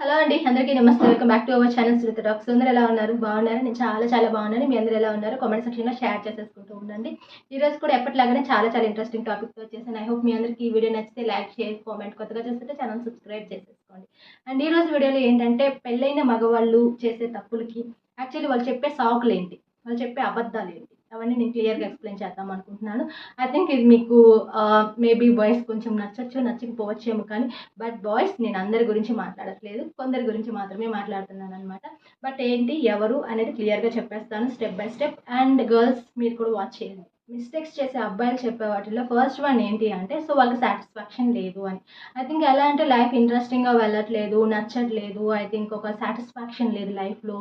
Hello అండి అందరికీ నమస్తే. Welcome back to our channel Sritha docs అందరూ ఎలా ఉన్నారు? బాగున్నారు? నేను చాలా చాలా బాగున్నాను. మీ అందరూ ఎలా ఉన్నారు? కామెంట్ సెక్షన్లో షేర్ చేసేసుకుంటూ ఉండండి. ఈరోజు కూడా ఎప్పటిలాగానే చాలా చాలా ఇంట్రెస్టింగ్ టాపిక్తో వచ్చేసాను. ఐ హోప్ మీ అందరికీ ఈ వీడియో నచ్చితే లైక్ షేర్ కామెంట్ కొత్తగా చూస్తుంటే ఛానల్ సబ్స్క్రైబ్ చేసేసుకోండి. అండ్ ఈరోజు వీడియోలో ఏంటంటే పెళ్ళైన మగవాళ్ళు చేసే తప్పులకి యాక్చువల్లీ వాళ్ళు చెప్పే సాకులు ఏంటి? వాళ్ళు చెప్పే అబద్ధాలు ఏంటి? అవన్నీ నేను క్లియర్గా ఎక్స్ప్లెయిన్ చేద్దాం అనుకుంటున్నాను. ఐ థింక్ ఇది మీకు మేబీ బాయ్స్ కొంచెం నచ్చచ్చు నచ్చకపోవచ్చేమో కానీ బట్ బాయ్స్ నేను అందరి గురించి మాట్లాడట్లేదు. కొందరి గురించి మాత్రమే మాట్లాడుతున్నాను అనమాట బట్ ఏంటి ఎవరు అనేది క్లియర్గా చెప్పేస్తాను step by step and girls మీరు కూడా వాచ్ చేయండి. మిస్టేక్స్ చేసే అబ్బాయిలు చెప్పే వాటిలో ఫస్ట్ వన్ ఏంటి అంటే సో వాళ్ళకి సాటిస్ఫాక్షన్ లేదు అని. ఐ థింక్ ఎలా అంటే లైఫ్ ఇంట్రెస్టింగ్గా వెళ్ళట్లేదు నచ్చట్లేదు. ఐ థింక్ ఒక సాటిస్ఫాక్షన్ లేదు లైఫ్లో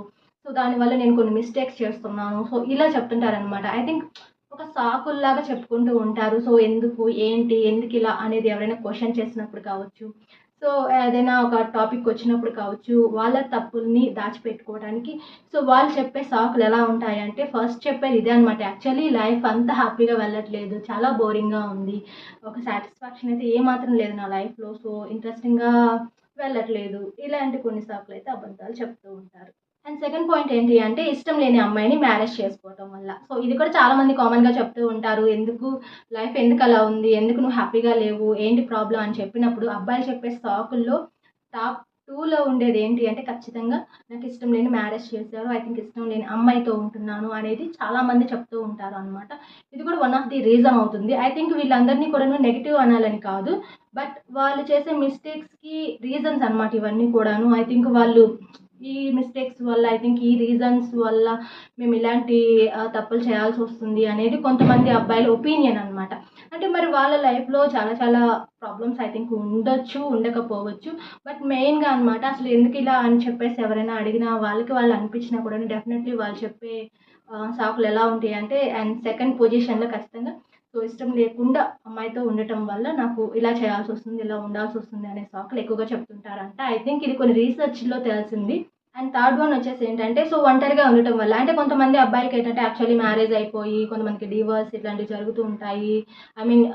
సో దానివల్ల నేను కొన్ని మిస్టేక్స్ చేస్తున్నాను. సో ఇలా చెప్తుంటారనమాట ఐ థింక్ ఒక సాకుల్లాగా చెప్పుకుంటూ ఉంటారు. సో ఎందుకు ఏంటి ఎందుకు ఇలా అనేది ఎవరైనా క్వశ్చన్ చేసినప్పుడు కావచ్చు. సో ఏదైనా ఒక టాపిక్ వచ్చినప్పుడు కావచ్చు వాళ్ళ తప్పుల్ని దాచిపెట్టుకోవడానికి సో వాళ్ళు చెప్పే సాకులు ఎలా ఉంటాయంటే ఫస్ట్ చెప్పేది ఇదే అనమాట యాక్చువల్లీ లైఫ్ అంతా హ్యాపీగా వెళ్ళట్లేదు. చాలా బోరింగ్గా ఉంది. ఒక సాటిస్ఫాక్షన్ అయితే ఏమాత్రం లేదు నా లైఫ్లో సో ఇంట్రెస్టింగ్గా వెళ్ళట్లేదు. ఇలాంటి కొన్ని సాకులు అయితే అబద్ధాలు చెప్తూ ఉంటారు. అండ్ సెకండ్ పాయింట్ ఏంటి అంటే ఇష్టం లేని అమ్మాయిని మ్యారేజ్ చేసుకోవటం వల్ల. సో ఇది కూడా చాలా మంది కామన్గా చెప్తూ ఉంటారు. ఎందుకు లైఫ్ ఎందుకు అలా ఉంది? ఎందుకు నువ్వు హ్యాపీగా లేవు? ఏంటి ప్రాబ్లం అని చెప్పినప్పుడు అబ్బాయిలు చెప్పే సాకుల్లో టాప్ టూలో ఉండేది ఏంటి అంటే ఖచ్చితంగా నాకు ఇష్టం లేని మ్యారేజ్ చేశారు ఐ థింక్ ఇష్టం లేని అమ్మాయితో ఉంటున్నాను అనేది చాలామంది చెప్తూ ఉంటారు అనమాట ఇది కూడా వన్ ఆఫ్ ది రీజన్ అవుతుంది. ఐ థింక్ వీళ్ళందరినీ కూడా నెగిటివ్ అనాలని కాదు. బట్ వాళ్ళు చేసే మిస్టేక్స్కి రీజన్స్ అనమాట ఇవన్నీ కూడాను. ఐ థింక్ వాళ్ళు ఈ మిస్టేక్స్ వల్ల ఐ థింక్ ఈ రీజన్స్ వల్ల మేము ఇలాంటి తప్పులు చేయాల్సి వస్తుంది అనేది కొంతమంది అబ్బాయిల ఒపీనియన్ అనమాట అంటే మరి వాళ్ళ లైఫ్లో చాలా చాలా ప్రాబ్లమ్స్ ఐ థింక్ ఉండొచ్చు ఉండకపోవచ్చు. బట్ మెయిన్గా అనమాట అసలు ఎందుకు ఇలా అని చెప్పేసి ఎవరైనా అడిగినా వాళ్ళకి వాళ్ళు అనిపించినా కూడా డెఫినెట్లీ వాళ్ళు చెప్పే సాకులు ఎలా ఉంటాయి అంటే అండ్ సెకండ్ పొజిషన్లో ఖచ్చితంగా సో ఇష్టం లేకుండా అమ్మాయితో ఉండటం వల్ల నాకు ఇలా చేయాల్సి వస్తుంది ఇలా ఉండాల్సి వస్తుంది అనే సాకులు ఎక్కువగా చెప్తుంటారంట. ఐ థింక్ ఇది కొన్ని రీసెర్చ్లో తెలిసింది. అండ్ థర్డ్ వన్ వచ్చేసి ఏంటంటే సో ఒంటరిగా ఉండటం వల్ల అంటే కొంతమంది అబ్బాయిలకి ఏంటంటే యాక్చువల్లీ మ్యారేజ్ అయిపోయి కొంతమందికి డివోర్స్ ఇట్లాంటివి జరుగుతూ ఉంటాయి. ఐ మీన్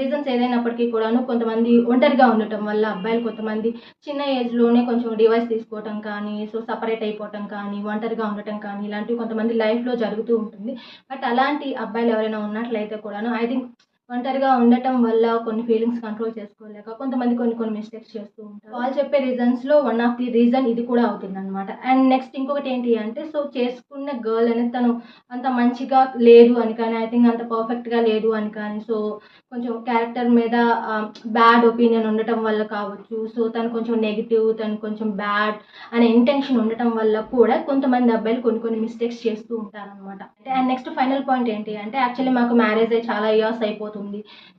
రీజన్స్ ఏదైనప్పటికీ కూడాను కొంతమంది ఒంటరిగా ఉండటం వల్ల అబ్బాయిలు కొంతమంది చిన్న ఏజ్లోనే కొంచెం డివైస్ తీసుకోవటం కానీ సో సపరేట్ అయిపోవటం కానీ ఒంటరిగా ఉండటం కానీ ఇలాంటివి కొంతమంది లైఫ్లో జరుగుతూ ఉంటుంది. బట్ అలాంటి అబ్బాయిలు ఎవరైనా ఉన్నట్లయితే కూడాను ఐ థింక్ ఒంటరిగా ఉండటం వల్ల కొన్ని ఫీలింగ్స్ కంట్రోల్ చేసుకోలేక కొంతమంది కొన్ని కొన్ని మిస్టేక్స్ చేస్తూ ఉంటారు. వాళ్ళు చెప్పే రీజన్స్లో వన్ ఆఫ్ ది రీజన్ ఇది కూడా అవుతుంది అనమాట అండ్ నెక్స్ట్ ఇంకొకటి ఏంటి అంటే సో చేసుకున్న గర్ల్ అనేది తను అంత మంచిగా లేదు అని కానీ ఐ థింక్ అంత పర్ఫెక్ట్గా లేదు అని కానీ సో కొంచెం క్యారెక్టర్ మీద బ్యాడ్ ఒపీనియన్ ఉండటం వల్ల కావచ్చు. సో తను కొంచెం నెగిటివ్ తను కొంచెం బ్యాడ్ అనే ఇంటెన్షన్ ఉండటం వల్ల కూడా కొంతమంది అబ్బాయిలు కొన్ని కొన్ని మిస్టేక్స్ చేస్తూ ఉంటారనమాట అండ్ నెక్స్ట్ ఫైనల్ పాయింట్ ఏంటి అంటే యాక్చువల్లీ మాకు మ్యారేజ్ అయ్యి చాలా ఇయర్స్ అయిపోతుంది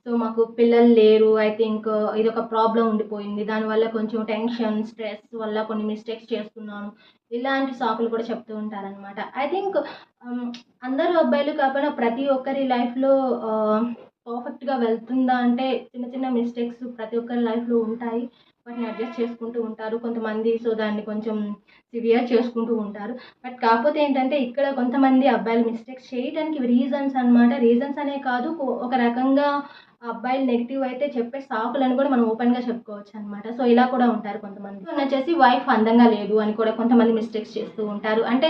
సో మాకు పిల్లలు లేరు. ఐ థింక్ ఇది ఒక ప్రాబ్లం ఉండిపోయింది. దానివల్ల కొంచెం టెన్షన్ స్ట్రెస్ వల్ల కొన్ని మిస్టేక్స్ చేస్తున్నాను. ఇలాంటి సాకులు కూడా చెప్తూ ఉంటారనమాట ఐ థింక్ అందరూ అబ్బాయిలు కాకుండా ప్రతి ఒక్కరి లైఫ్లో పర్ఫెక్ట్గా వెళ్తుందా అంటే చిన్న చిన్న మిస్టేక్స్ ప్రతి ఒక్కరి లైఫ్లో ఉంటాయి. వాటిని అడ్జస్ట్ చేసుకుంటూ ఉంటారు కొంతమంది సో దాన్ని కొంచెం సివియర్ చేసుకుంటూ ఉంటారు. బట్ కాకపోతే ఏంటంటే ఇక్కడ కొంతమంది అబ్బాయిలు మిస్టేక్స్ చేయడానికి రీజన్స్ అన్నమాట. రీజన్స్ అనే కాదు ఒక రకంగా అబ్బాయిలు నెగిటివ్ అయితే చెప్పే సాకులను కూడా మనం ఓపెన్గా చెప్పుకోవచ్చు అనమాట సో ఇలా కూడా ఉంటారు కొంతమంది. వచ్చేసి వైఫ్ అందంగా లేదు అని కూడా కొంతమంది మిస్టేక్స్ చేస్తూ ఉంటారు. అంటే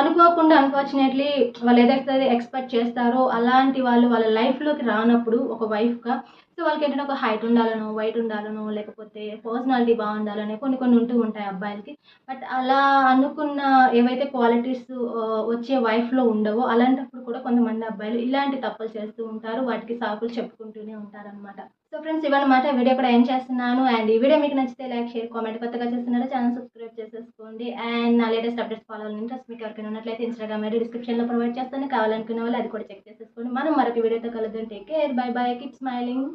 అనుకోకుండా అన్ఫార్చునేట్లీ వాళ్ళు ఏదైతే ఎక్స్పెక్ట్ చేస్తారో అలాంటి వాళ్ళు వాళ్ళ లైఫ్లోకి రానప్పుడు ఒక వైఫ్గా సో వాళ్ళకి ఏంటంటే ఒక హైట్ ఉండాలనో వైట్ ఉండాలనో లేకపోతే పర్సనాలిటీ బాగుండాలని కొన్ని కొన్ని ఉంటూ ఉంటాయి అబ్బాయిలకి. బట్ అలా అనుకున్న ఏవైతే క్వాలిటీస్ uh, వచ్చే వైఫ్లో ఉండవో అలాంటప్పుడు కూడా కొంతమంది అబ్బాయిలు ఇలాంటి తప్పులు చేస్తూ ఉంటారు. వాటికి సాకులు చెప్పుకుంటూనే ఉంటారనమాట సో ఫ్రెండ్స్ ఇవన్నమాట వీడియో కూడా ఏం చేస్తున్నాను. అండ్ ఈ వీడియో మీకు నచ్చితే లైక్ షేర్ కామెంట్ కొత్తగా చేస్తున్నారో ఛానల్ సబ్స్క్రైబ్ చేసేసుకోండి. అండ్ నా లేటెస్ట్ అప్డేట్స్ ఫాలో అవ్వాలని ఇంట్రెస్ట్ మీకు ఎవరికైనా ఉన్నట్లయితే ఇన్స్టాగ్రామ్ ఐడి డిస్క్రిప్షన్లో ప్రొవైడ్ చేస్తాను. కావాలనుకునే వాళ్ళు అది కూడా చెక్ చేసేసుకోండి. మనం మరొక వీడియోతో కలుద్దాం. Take care bye bye keep smiling